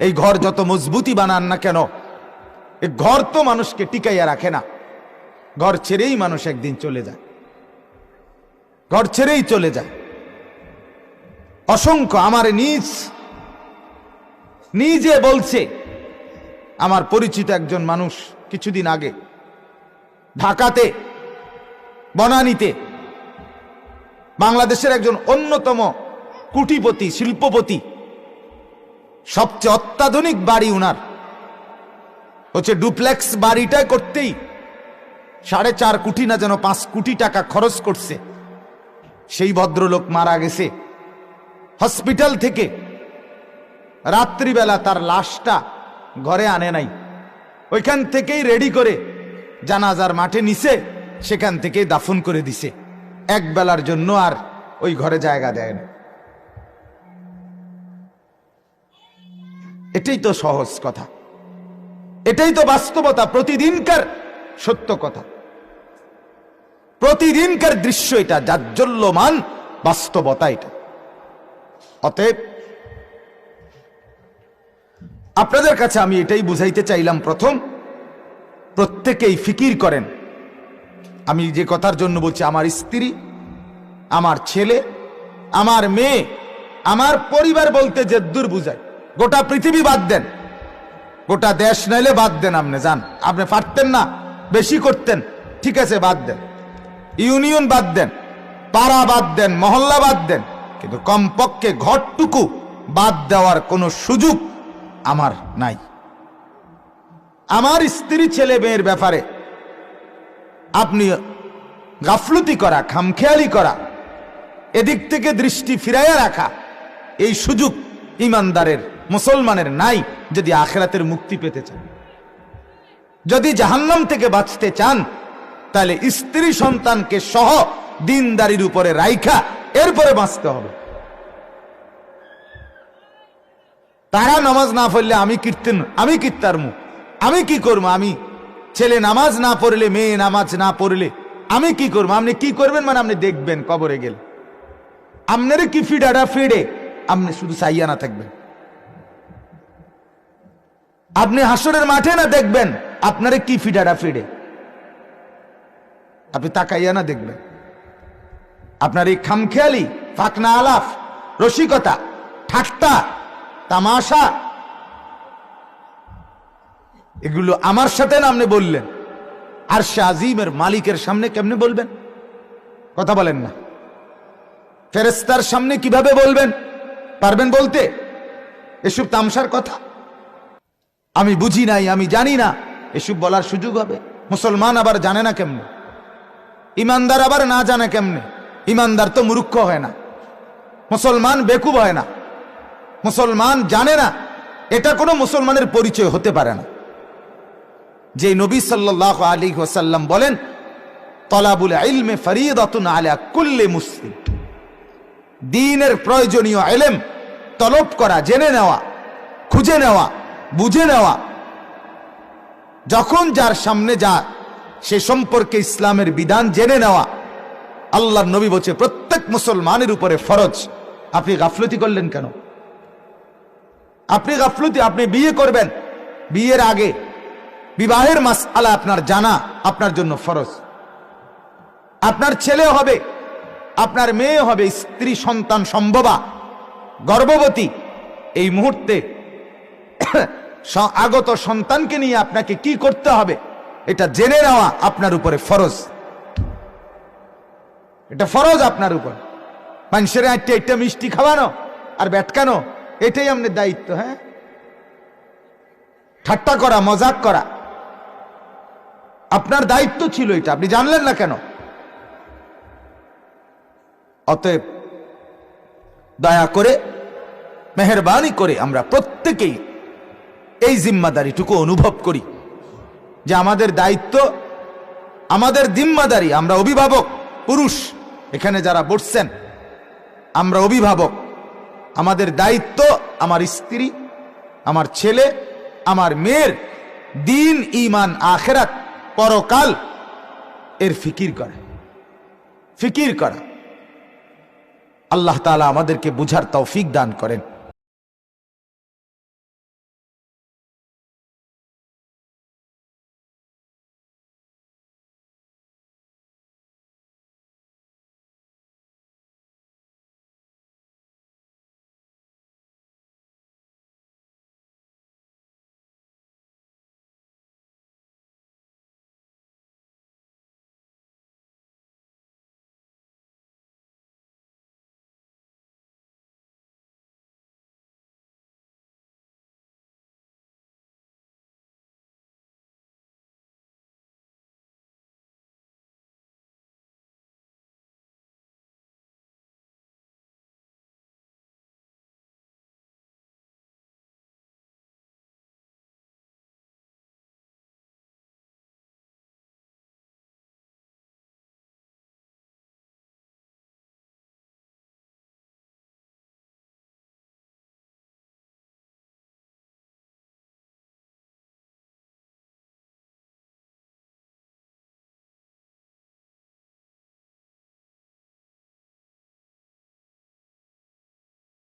এই ঘর যত মজবুতি বানান না কেন এই ঘর তো মানুষকে টিকাইয়া রাখে না। ঘর ছেড়েই মানুষ একদিন চলে যায়। ঘর ছেড়েই চলে যায়। অসংখ্য আমার নিজ, নিজে বলছে, আমার পরিচিত একজন মানুষ কিছুদিন আগে ঢাকাতে, বনানীতে, বাংলাদেশের একজন অন্যতম কুটিপতি, শিল্পপতি সবচেয়ে অত্যাধুনিক বাড়ি উনার। হচ্ছে ডুপ্লেক্স বাড়িটা করতেই সাড়ে চার কোটি না যেন পাঁচ কোটি টাকা খরচ করছে। সেই ভদ্রলোক মারা গেছে। হসপিটাল থেকে রাত্রিবেলা তার লাশটা ঘরে আনে নাই। ওইখান থেকেই রেডি করে জানাজার মাঠে নিছে, সেখান থেকেই দাফন করে দিছে। এক বেলার জন্য আর ওই ঘরে জায়গা দেয় না। এটাই তো সহজ কথা। এটাই তো বাস্তবতা, প্রতিদিনকার সত্য কথা। প্রতিদিনকার দৃশ্য এটা জাজ্জল্যমান বাস্তবতা এটা। অতএব, আপনাদের কাছে আমি এটাই বুঝাইতে চাইলাম প্রথম। প্রত্যেকেই ফিকির করেন। আমি যে কথার জন্য বলছি, আমার স্ত্রী, আমার ছেলে, আমার মেয়ে, আমার পরিবার বলতে যে দূর বুঝায়। গোটা পৃথিবী বাদ দেন। গোটা দেশ নাইলে বাদ দেন আপনি যান আপনি পারতেন না, বেশি করতেন, ঠিক আছে, বাদ দেন। ইউনিয়ন বাদ দেন, পাড়া বাদ দেন, মহল্লা বাদ দেন, কিন্তু কমপক্ষে ঘরটুকু বাদ দেওয়ার কোনো সুযোগ আমার নাই। আমার স্ত্রী ছেলে মেয়ের ব্যাপারে আপনি গাফলতি করা, খামখেয়ালি করা, এদিক থেকে দৃষ্টি ফিরাইয়া রাখা, এই সুযোগ ইমানদারের মুসলমানের নাই যদি আখেরাতের মুক্তি পেতে চান। যদি জাহান্নাম থেকে বাঁচতে চান, তাহলে স্ত্রী সন্তানকে সহ দিনদারির উপরে রাইখা, এরপরে বাঁচতে হবে। তারা নামাজ না পড়লে আমি কীর্তন, আমি কীর্তার মুখ আমি কি করব? আমি ছেলে নামাজ না পড়লে, মেয়ে নামাজ না পড়লে আমি কি করব? আপনি কি করবেন মানে আপনি দেখবেন কবরে গেলে। আপনারে কি ফিডাটা ফিডে? আপনি শুধু চাইয়া না থাকবেন। আপনি হাসরের মাঠে না দেখবেন? আপনারে কি ফিডাটা ফিডে? আপনি তাকাইয়া না দেখবেন? আপনার এই খামখেয়ালি, ফাকনা আলাফ, রসিকতা, ঠাট্টা, তামাশা, এগুলো আমার সাথে না আপনি বললেন? আর আজিমের মালিকের সামনে কেমনে বলবেন? কথা বলেন না। ফেরেস্তার সামনে কীভাবে বলবেন? পারবেন বলতে? এসব তামসার কথা? আমি বুঝি নাই, আমি জানি না। এসব বলার সুযোগ হবে। মুসলমান আবার জানে না কেমনে? ইমানদার আবার না জানে কেমনে? ইমানদার তো মূর্খ হয় না। মুসলমান বেকুব হয় না। মুসলমান জানে না। এটা কোনো মুসলমানের পরিচয় হতে পারে না। যে নবী সাল্লাহ আলী ওসাল্লাম বলেন, তলাবুল ইলমে ফরিয়দাতুন আলা কুল্লে মুসলিম। দিনের প্রয়োজনীয় এলেম তলব করা, জেনে নেওয়া, খুঁজে নেওয়া বুঝে নেওয়া। যখন যার সামনে যা, সে সম্পর্কে ইসলামের বিধান জেনে নেওয়া। আল্লাহর নবী বলছে, প্রত্যেক মুসলমানের উপরে ফরজ। আপনি গাফলতি করলেন কেন? আপনি গাফলতি, আপনি বিয়ে করবেন। বিয়ের আগে বিবাহের মাস আলা আপনার জানা, আপনার জন্য ফরজ। আপনার ছেলে হবে, আপনার মেয়ে হবে, স্ত্রী, সন্তান, সম্ভবা, গর্ভবতী। এই মুহূর্তে আগত সন্তানকে নিয়ে আপনাকে কি করতে হবে? এটা জেনে নেওয়া আপনার উপরে ফরজ। এটা ফরজ আপনার উপর। মানুষের একটা একটা মিষ্টি খাওয়ানো আর ব্যাটকানো এটাই আমাদের দায়িত্ব হ্যাঁ? ঠাট্টা করা, মজাক করা। আপনার দায়িত্ব ছিল এটা, আপনি জানলেন না কেন? অতএব দয়া করে, মেহরবানি করে আমরা প্রত্যেকেই এই জিম্মাদারিটুকু অনুভব করি যে আমাদের দায়িত্ব, আমাদের জিম্মাদারি, আমরা অভিভাবক, পুরুষ, এখানে যারা বসছেন, আমরা অভিভাবক। আমাদের দায়িত্ব আমার স্ত্রী, আমার ছেলে, আমার মেয়ের দিন ইমান আখেরাত, পরকাল এর ফিকির করা। ফিকির করা। আল্লাহ তালা আমাদেরকে বুঝার তৌফিক দান করেন।